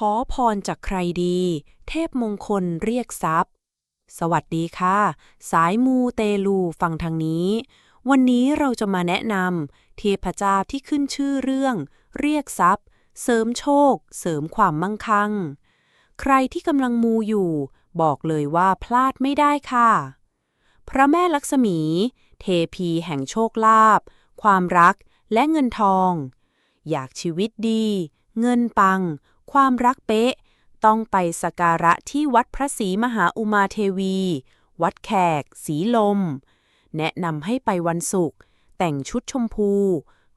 ขอพรจากใครดี เทพมงคลเรียกทรัพย์ สวัสดีค่ะ สายมูเตลูฟังทางนี้ วันนี้เราจะมาแนะนำเทพเจ้าที่ขึ้นชื่อเรื่อง เรียกทรัพย์ เสริมโชค เสริมความมั่งคั่ง ใครที่กำลังมูอยู่ บอกเลยว่าพลาดไม่ได้ค่ะ พระแม่ลักษมี เทพีแห่งโชคลาภความรักและเงินทอง อยากชีวิตดี เงินปัง ความรักเป๊ะ ต้องไปสกการะที่วัดพระศรีมหาอุมาเทวี วัดแขก สีลม แนะนำให้ไปวันศุกร์แต่งชุดชมพู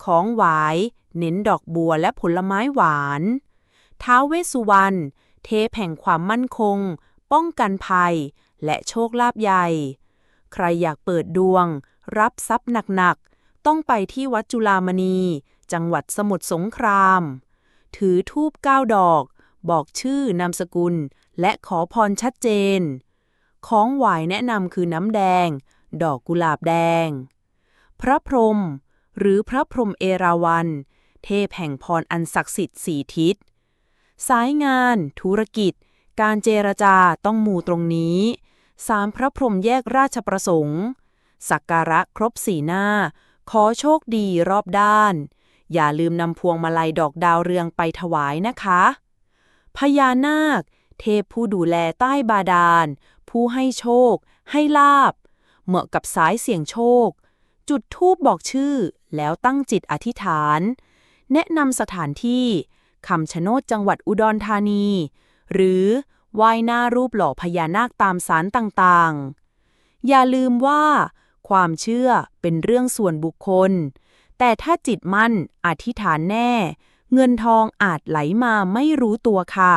ของหวาย เน้นดอกบัวและผลไม้หวาน ท้าวเวสุวรรณเทพแห่งความมั่นคง ป้องกันภัย และโชคลาภใหญ่ ใครอยากเปิดดวง รับทรัพย์หนักๆ ต้องไปที่วัดจุฬามณี จังหวัดสมุทรสงคราม ถือทูบเก้าดอก บอกชื่อนามสกุล และขอพรชัดเจน ของหวายแนะนำคือน้ำแดง ดอกกุหลาบแดง พระพรหมหรือพระพรหมเอราวัณเทพแห่งพรอันศักดิ์สิทธิ์สี่ทิศ สายงาน ธุรกิจ การเจรจาต้องมูตรงนี้สามพระพรหมแยกราชประสงค์ สักการะครบสีหน้า ขอโชคดีรอบด้าน อย่าลืมนำพวงมาลัยดอกดาวเรืองไปถวายนะคะ พญานาค เทพผู้ดูแลใต้บาดาล ผู้ให้โชค ให้ลาบ เหมาะกับสายเสี่ยงโชค จุดทูบบอกชื่อ แล้วตั้งจิตอธิษฐาน แนะนำสถานที่คำชะโนดจังหวัดอุดรธานี หรือไหว้หน้ารูปหล่อพญานาคตามสารต่างๆ อย่าลืมว่า ความเชื่อเป็นเรื่องส่วนบุคคล แต่ถ้าจิตมั่นอธิษฐานแน่ เงินทองอาจไหลมาไม่รู้ตัวค่ะ